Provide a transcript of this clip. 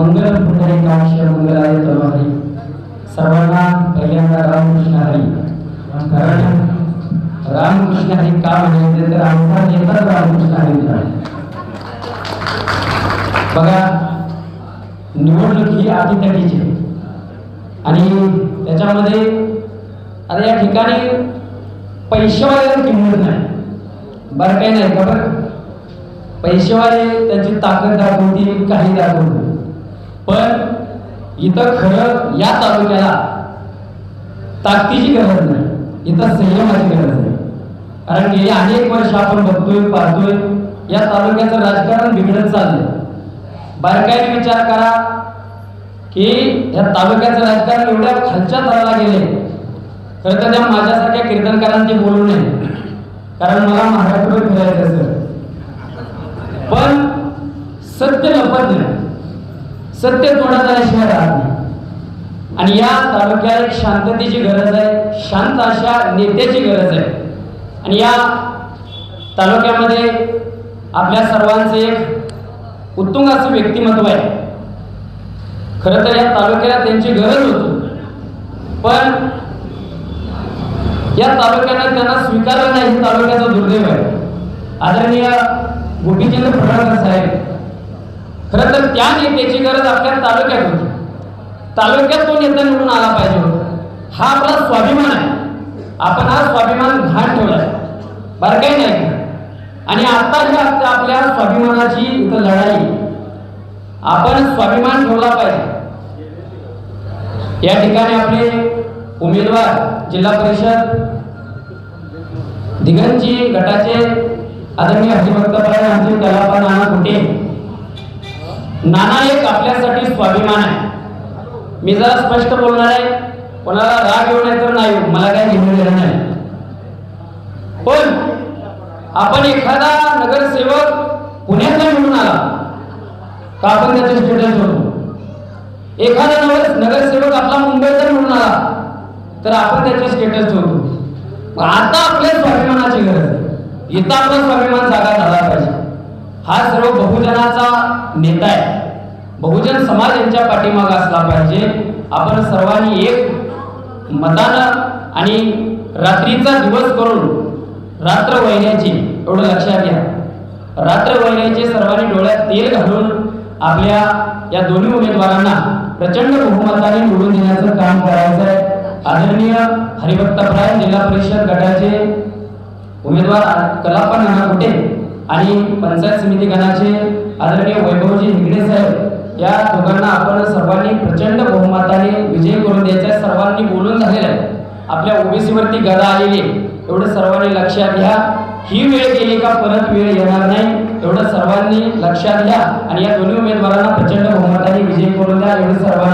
मंगल पुंडरी काक्ष मंगलाय तलवारी सर्वांना पहिल्यांदा रामकृष्ण हरी. कारण रामकृष्ण हरी का म्हणायचे तर आमचा नेताच रामकृष्ण हरी आहे बघा निवडणूक ही आटीतटीची आणि त्याच्यामध्ये आता या ठिकाणी पैशावाल्याला किंमत नाही. बरं काही नाही का बरं. पैसेवाले त्यांची ताकद दाखवतील काही दाखवतील. पण इथं खरं या तालुक्याला ताकदीची गरज नाही. इथं संयमाची गरज आहे कारण गेली अनेक वर्ष आपण बघतोय पाहतोय या तालुक्याचं राजकारण बिघडत चाललंय. बारकाईने विचार करा की या तालुक्याचं राजकारण एवढ्या खालच्या तळाला गेले खरं तर त्या माझ्यासारख्या कीर्तनकारांचे बोलू नये. कारण मला महाराष्ट्र फिरायचं असेल पण सत्य लपत नाही. सत्य कोणाचा आल्याशिवाय राहत नाही. आणि या तालुक्याला एक शांततेची गरज आहे शांत अशा नेत्याची गरज आहे. आणि या तालुक्यामध्ये आपल्या सर्वांचं एक उत्तुंग असं व्यक्तिमत्व आहे. खरं तर या तालुक्याला त्यांची गरज होती. पण या तालुक्यानं त्यांना स्वीकारलं नाही हे तालुक्याचं दुर्दैव आहे. आदरणीय गोपीचंद्र फडणवीस साहेब तर त्या नेत्याची गरज आपल्या तालुक्यात होती. तालुक्यात तो नेता निवडून आला पाहिजे होता. हा आपला स्वाभिमान आहे. आपण हा स्वाभिमान घाण ठेवलाय बरं काही नाही. आणि आता ही आपल्या आपल्या स्वाभिमानाची इथं लढाई आपण स्वाभिमान ठेवला पाहिजे. या ठिकाणी आपले उमेदवार जिल्हा परिषद दिगंजी गटाचे आदरणीय हरिभक्तपराय आमचे कलापा नाना कुठे नाना एक आपल्यासाठी स्वाभिमान आहे. मी जरा स्पष्ट बोलणार आहे कोणाला राग येऊ नाही तर नाही मला काही घेऊन देणार नाही. पण आपण एखादा नगरसेवक पुण्याचा निवडून आला का आपण त्याचे स्टेटस होतो एखादा नगर नगरसेवक आपला मुंबईचा निवडून आला तर आपण त्याचे स्टेटस ठेवतो मग आता आपल्या स्वाभिमानाची गरज आहे. इथं आपला स्वाभिमान जागा झाला पाहिजे. हा सर्व बहुजनाचा नेता आहे. बहुजन समाज यांच्या पाठीमागे असला पाहिजे. आपण सर्वांनी एक मतानं आणि रात्रीचा दिवस करून रात्र वहिन्याची एवढं लक्षात घ्या. रात्र वहिन्याचे सर्वांनी डोळ्यात तेल घालून आपल्या या दोन्ही उमेदवारांना प्रचंड बहुमताने निवडून देण्याचं काम करायचं आहे. आदरणीय हरिभक्तप्राय जिल्हा परिषद गटाचे उमेदवार कलापन नाना कुटे आणि पंचायत समिती गणाचे आदरणीय वैभवजी हिगडे साहेब या दोघांना आपण सर्वांनी प्रचंड बहुमताने विजय करून द्यायचा सर्वांनी बोलून झालेला आहे. आपल्या ओबीसीवरती गदा आलेली आहे. एवढं सर्वांनी लक्षात घ्या ही वेळ गेली का परत वेळ येणार नाही. एवढं सर्वांनी लक्षात घ्या आणि या दोन्ही उमेदवारांना प्रचंड बहुमताने विजय करून द्या. एवढं सर्व